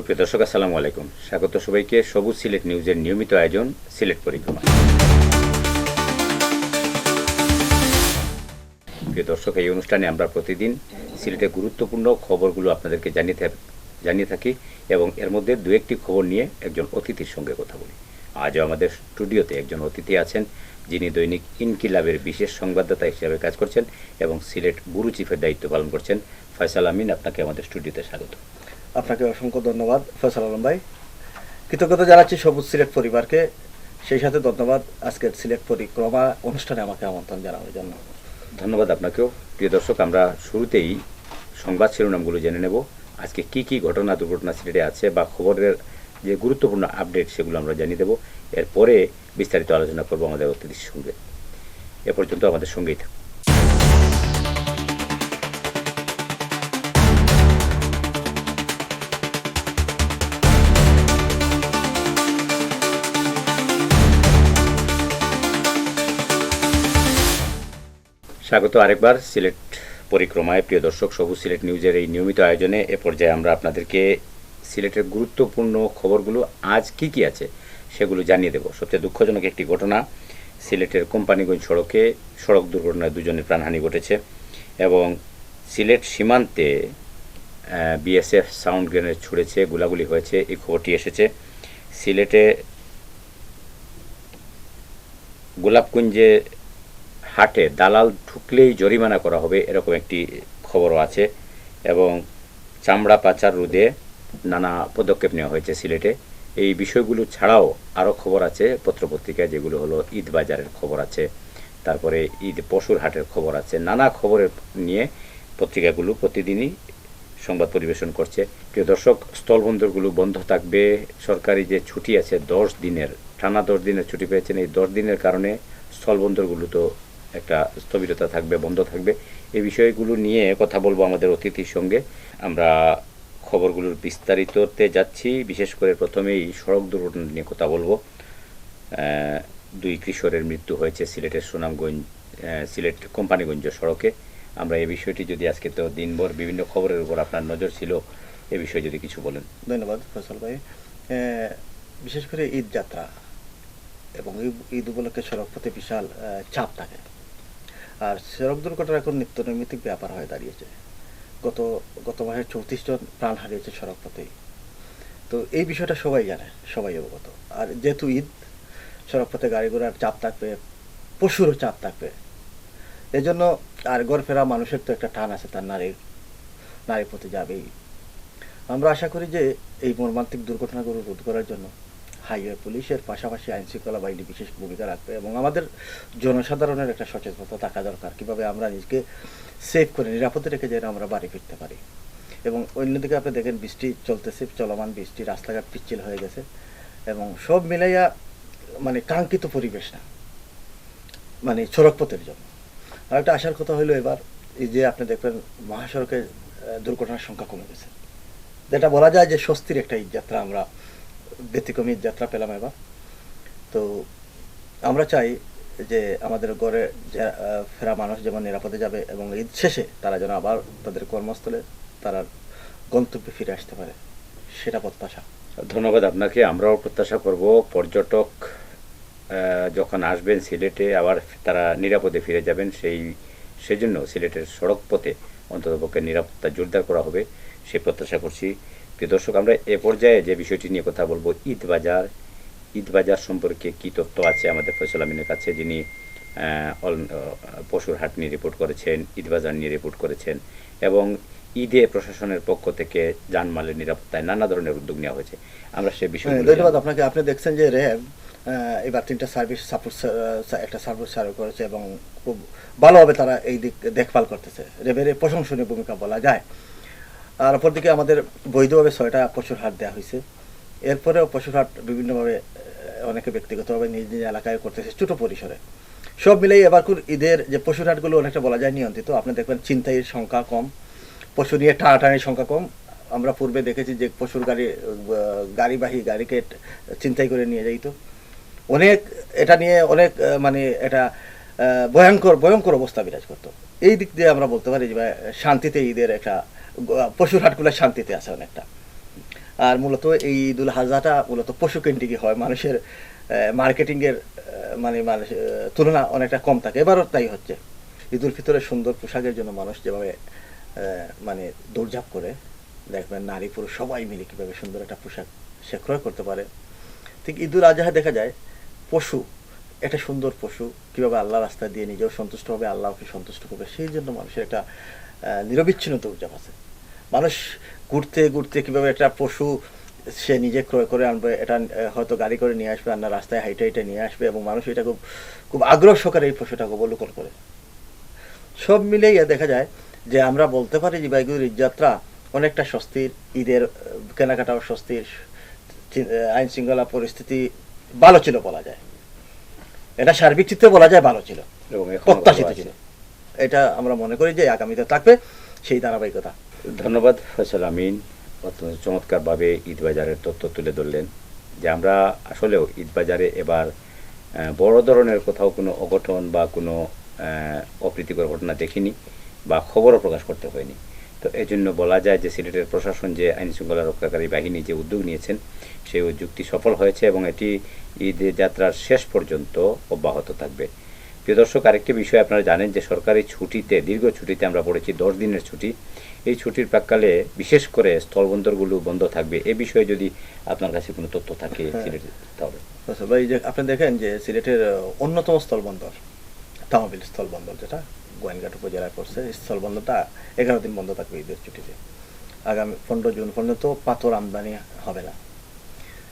সুপ্রিয় দর্শক, আসসালামু আলাইকুম। স্বাগত সবাইকে। সবুজ সিলেট নিউজের নিয়মিত আয়োজন, সিলেট পরিক্রমা। প্রিয় দর্শক, এই অনুষ্ঠানে আমরা প্রতিদিন সিলেটের গুরুত্বপূর্ণ খবরগুলো আপনাদেরকে জানিয়ে জানিয়ে থাকি এবং এর মধ্যে দু একটি খবর নিয়ে একজন অতিথির সঙ্গে কথা বলি। আজও আমাদের স্টুডিওতে একজন অতিথি আছেন, যিনি দৈনিক ইনকিলাবের বিশেষ সংবাদদাতা হিসেবে কাজ করছেন এবং সিলেট ব্যুরো চিফের দায়িত্ব পালন করছেন। ফয়সাল আমিন, আপনাকে আমাদের স্টুডিওতে স্বাগত। আপনাকে অসংখ্য ধন্যবাদ, ফয়সাল আলম ভাই। কৃতজ্ঞতা জানাচ্ছি সবুজ সিলেট পরিবারকে। সেই সাথে ধন্যবাদ, আজকের সিলেট পরিক্রমা অনুষ্ঠানে আমাকে আমন্ত্রণ জানানোর জন্য। ধন্যবাদ আপনাকেও। প্রিয় দর্শক, আমরা শুরুতেই সংবাদ শিরোনামগুলো জেনে নেব। আজকে কি কি ঘটনা, দুর্ঘটনা সিলেটে আছে বা খবরের যে গুরুত্বপূর্ণ আপডেট সেগুলো আমরা জানিয়ে দেব। এরপরে বিস্তারিত আলোচনা করব আমাদের অতিথির সঙ্গে। এ পর্যন্ত আমাদের সঙ্গেই থাকুন। স্বাগত আরেকবার সিলেট পরিক্রমায়। প্রিয় দর্শক, সবুজ সিলেট নিউজের এই নিয়মিত আয়োজনে এ পর্যায়ে আমরা আপনাদেরকে সিলেটের গুরুত্বপূর্ণ খবরগুলো আজ কি কি আছে সেগুলো জানিয়ে দেব। সবচেয়ে দুঃখজনক একটি ঘটনা, সিলেটের কোম্পানিগঞ্জ সড়কে সড়ক দুর্ঘটনায় দুজনের প্রাণহানি ঘটেছে এবং সিলেট সীমান্তে বিএসএফ সাউন্ড গ্রেনেড ছুড়েছে, গুলাগুলি হয়েছে, এই খবরটি এসেছে। সিলেটে গোলাপকুঞ্জে হাটে দালাল ঢুকলেই জরিমানা করা হবে, এরকম একটি খবরও আছে। এবং চামড়া পাচার রোধে নানা পদক্ষেপ নেওয়া হয়েছে সিলেটে। এই বিষয়গুলো ছাড়াও আরও খবর আছে, পত্রপত্রিকায় যেগুলো হলো ঈদ বাজারের খবর আছে, তারপরে ঈদ পশুর হাটের খবর আছে। নানা খবরের নিয়ে পত্রিকাগুলো প্রতিদিনই সংবাদ পরিবেশন করছে। প্রিয় দর্শক, স্থলবন্দরগুলো বন্ধ থাকবে। সরকারি যে ছুটি আছে, দশ দিনের, টানা দশ দিনের ছুটি পেয়েছেন। এই দশ দিনের কারণে স্থলবন্দরগুলো তো একটা স্থবিরতা থাকবে, বন্ধ থাকবে। এই বিষয়গুলো নিয়ে কথা বলব আমাদের অতিথির সঙ্গে। আমরা খবরগুলোর বিস্তারিততে যাচ্ছি। বিশেষ করে প্রথমেই সড়ক দুর্ঘটনা নিয়ে কথা বলব। দুই কিশোরের মৃত্যু হয়েছে সিলেটের সুনামগঞ্জ সিলেট কোম্পানিগঞ্জ সড়কে। আমরা এই বিষয়টি যদি আজকে তো দিনভর বিভিন্ন খবরের উপর আপনার নজর ছিল, এ বিষয়ে যদি কিছু বলেন। ধন্যবাদ ফয়সাল ভাই। বিশেষ করে ঈদ যাত্রা এবং ঈদ উপলক্ষে সড়ক পথে বিশাল চাপ থাকে। আর সড়ক দুর্ঘটনা এখন নিত্য নৈমিত্তিক ব্যাপার হয়ে দাঁড়িয়েছে। গত গত মাসে চৌত্রিশ জন প্রাণ হারিয়েছে সড়ক পথেই তো এই বিষয়টা সবাই জানে, সবাই অবগত। আর যেহেতু ঈদ সড়ক পথে গাড়ি ঘোড়ার চাপ থাকবে, পশুরও চাপ থাকবে। এই জন্য আর ঘর ফেরা মানুষের তো একটা টান আছে, তার নারীর নারী প্রতি যাবেই। আমরা আশা করি যে এই মর্মান্তিক দুর্ঘটনাগুলো রোধ করার জন্য হাইওয়ে পুলিশের পাশাপাশি আইন শৃঙ্খলা বাহিনী বিশেষ ভূমিকা রাখবে এবং আমাদের জনসাধারণের একটা সচেতনতা থাকা দরকার। কীভাবে আমরা নিজেকে সেভ করে, নিরাপদে রেখে যেন আমরা বাড়ি ফিরতে পারি। এবং অন্যদিকে আপনি দেখেন, বৃষ্টি চলতেছে, চলমান বৃষ্টি, রাস্তাঘাট পিচ্ছিল হয়ে গেছে এবং সব মিলাইয়া মানে কাঙ্ক্ষিত পরিবেশ না মানে সড়কপথের জন্য। আর একটা আসার কথা হলো এবার, এই যে আপনি দেখবেন মহাসড়কে দুর্ঘটনার সংখ্যা কমে গেছে। যেটা বলা যায় যে স্বস্তির একটা যাত্রা আমরা ব্যতিক্রমী যাত্রা পেলাম এবার। তো আমরা চাই যে আমাদের যা- ফেরা মানুষ যেমন নিরাপদে যাবে এবং ঈদ শেষে তারা যেন আবার তাদের কর্মস্থলে তারা গন্তব্যে ফিরে আসতে পারে। সেটা প্রত্যাশা। ধন্যবাদ আপনাকে। আমরাও প্রত্যাশা করব পর্যটক যখন আসবেন সিলেটে আবার তারা নিরাপদে ফিরে যাবেন, সেই, সেজন্য সিলেটের সড়ক পথে অন্ততপক্ষে নিরাপত্তা জোরদার করা হবে, সে প্রত্যাশা করছি। প্রিয় দর্শক আমরা এ পর্যায়ে যে বিষয়টি নিয়ে কথা বলব ঈদ বাজার ঈদ বাজার সম্পর্কে কি তথ্য আছে আমাদের ফয়সল আমিনের কাছে যিনি পশুর হাট নিয়ে রিপোর্ট করেছেন ঈদ বাজার নিয়ে রিপোর্ট করেছেন এবং ঈদে প্রশাসনের পক্ষ থেকে জানমালের নিরাপত্তায় নানা ধরনের উদ্যোগ নেওয়া হয়েছে। আমরা সে বিষয়ে হ্যাঁ, ধন্যবাদ আপনাকে। আপনি দেখছেন যে র্যাব এবার তিনটা সার্ভিস সাপোর্ট একটা সার্ভিস চালু করেছে এবং খুব ভালোভাবে তারা এই দিক দেখভাল করতেছে। র্যাবের প্রশংসনীয় ভূমিকা বলা যায়। আর অপরদিকে আমাদের বৈধভাবে ছয়টা পশুর হাট দেওয়া হয়েছে। এরপরেও পশুর হাট বিভিন্নভাবে অনেকে ব্যক্তিগতভাবে নিজ নিজ এলাকায় করতেছে ছোটো পরিসরে। সব মিলেই এবার কুর ঈদের যে পশুর হাটগুলো অনেকটা বলা যায় নিয়ন্ত্রিত। আপনি দেখবেন ছিনতাইয়ের সংখ্যা কম, পশু নিয়ে টানাটানির সংখ্যা কম। আমরা পূর্বে দেখেছি যে পশুর গাড়ি গাড়িবাহী গাড়িকে চিন্তাই করে নিয়ে যাইতো। অনেক, এটা নিয়ে অনেক মানে এটা ভয়ঙ্কর ভয়ঙ্কর অবস্থা বিরাজ করতো। এই দিক দিয়ে আমরা বলতে পারি যে শান্তিতে ঈদের একটা পশুর হাটগুলো শান্তিতে আছে অনেকটা। আর মূলত এই ঈদুল হাজাটা মূলত পশু কেন্দ্রিকই হয়, মানুষের মার্কেটিংয়ের মানে মানুষ তুলনা অনেকটা কম থাকে। এবারও তাই হচ্ছে। ঈদুল ফিতরের সুন্দর পোশাকের জন্য মানুষ যেভাবে মানে দৌড়ঝাঁপ করে, দেখবেন নারী পুরুষ সবাই মিলে কীভাবে সুন্দর একটা পোশাক সে ক্রয় করতে পারে। ঠিক ঈদুল আজহা দেখা যায়, পশু, একটা সুন্দর পশু কীভাবে আল্লাহ রাস্তা দিয়ে নিজেও সন্তুষ্ট হবে, আল্লাহকে সন্তুষ্ট করবে, সেই জন্য মানুষের একটা আহ, নিরবিচ্ছিন্ন দৌড়ঝাঁপ আছে। মানুষ ঘুরতে ঘুরতে কীভাবে একটা পশু সে নিজে ক্রয় করে আনবে এটা হয়তো গাড়ি করে নিয়ে আসবে আর না রাস্তায় হাইটে হাইটে নিয়ে আসবে এবং মানুষ এটা খুব খুব আগ্রহ সহকারে এই পশুটাকে অবলোকন করে। সব মিলেই দেখা যায় যে আমরা বলতে পারি যে বাইগুর ঈদযাত্রা অনেকটা স্বস্তির ঈদের কেনাকাটাও স্বস্তির আইন শৃঙ্খলা পরিস্থিতি ভালো ছিল বলা যায়। এটা সার্বিক চিত্রে বলা যায় ভালো ছিল। এবং প্রত্যাশিত ছিল। এটা আমরা মনে করি যে আগামীতে থাকবে সেই ধারাবাহিকতা। ধন্যবাদ, ফয়সাল আমিন। অত্যন্ত চমৎকারভাবে ঈদ বাজারের তথ্য তুলে ধরলেন যে আমরা আসলেও ঈদ বাজারে এবার বড় ধরনের কোথাও কোনো অঘটন বা কোনো অপ্রীতিকর ঘটনা দেখিনি বা খবরও প্রকাশ করতে হয়নি। তো এই জন্য বলা যায় যে সিলেটের প্রশাসন যে আইন শৃঙ্খলা রক্ষাকারী বাহিনী যে উদ্যোগ নিয়েছেন, সেই উদ্যোগটি সফল হয়েছে এবং এটি ঈদ যাত্রার শেষ পর্যন্ত অব্যাহত থাকবে। প্রিয় দর্শক আরেকটি বিষয় আপনারা জানেন যে সরকারি ছুটিতে দীর্ঘ ছুটিতে আমরা পড়েছি দশ দিনের ছুটি। এই ছুটির প্রাককালে বিশেষ করে স্থলবন্দরগুলো বন্ধ থাকবে। এ বিষয়ে যদি আপনার কাছে কোনো তথ্য থাকে হ্যাঁ। সিলেটে তাহলে। আচ্ছা, ভাই যে আপনি দেখেন যে সিলেটের অন্যতম স্থলবন্দর তামাবিল স্থলবন্দর যেটা গোয়েনঘাট উপজেলায় পড়ছে স্থলবন্দরটা এগারো দিন বন্ধ থাকবে ঈদের ছুটিতে। আগামী পনেরো জুন পর্যন্ত পাথর আমদানি হবে না।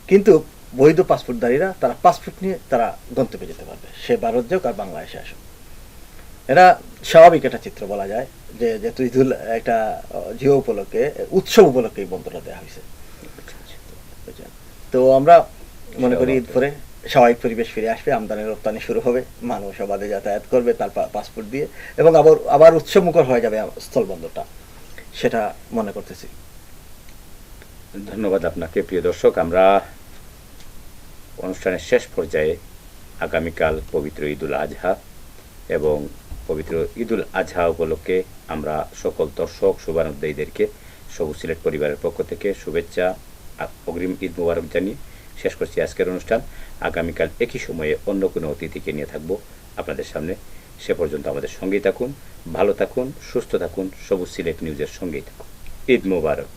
কিন্তু বৈধ পাসপোর্টধারীরা তারা পাসপোর্ট নিয়ে তারা গন্তব্যে যেতে পারবে। সে ভারত যাক আর বাংলাদেশে আসুক। এটা স্বাভাবিক একটা চিত্র বলা যায় যে যেহেতু ঈদুল, একটা জিও উপলক্ষে, উৎসব উপলক্ষে এই বন্ধটা দেওয়া হয়েছে। তো আমরা মনে করি ঈদ পরে স্বাভাবিক পরিবেশ ফিরে আসবে, আমদানি রপ্তানি শুরু হবে মানুষ অবাধে যাতায়াত করবে, তার পাসপোর্ট দিয়ে, এবং আবার আবার উৎসবমুখর হয়ে যাবে স্থলবন্দরটা সেটা মনে করতেছি। ধন্যবাদ আপনাকে, প্রিয় দর্শক। আমরা অনুষ্ঠানের শেষ পর্যায়ে আগামীকাল পবিত্র ঈদুল আজহা এবং পবিত্র ঈদুল আজহা উপলক্ষে আমরা সকল দর্শক শুভানুদ্দায়ীদেরকে সবুজ সিলেট পরিবারের পক্ষ থেকে শুভেচ্ছা, অগ্রিম ঈদ মুবারক জানিয়ে শেষ করছি আজকের অনুষ্ঠান। আগামীকাল একই সময়ে অন্য কোনো অতিথিকে নিয়ে থাকব আপনাদের সামনে। সে পর্যন্ত আমাদের সঙ্গেই থাকুন, ভালো থাকুন, সুস্থ থাকুন, সবুজ সিলেট নিউজের সঙ্গেই থাকুন। ঈদ মুবারক।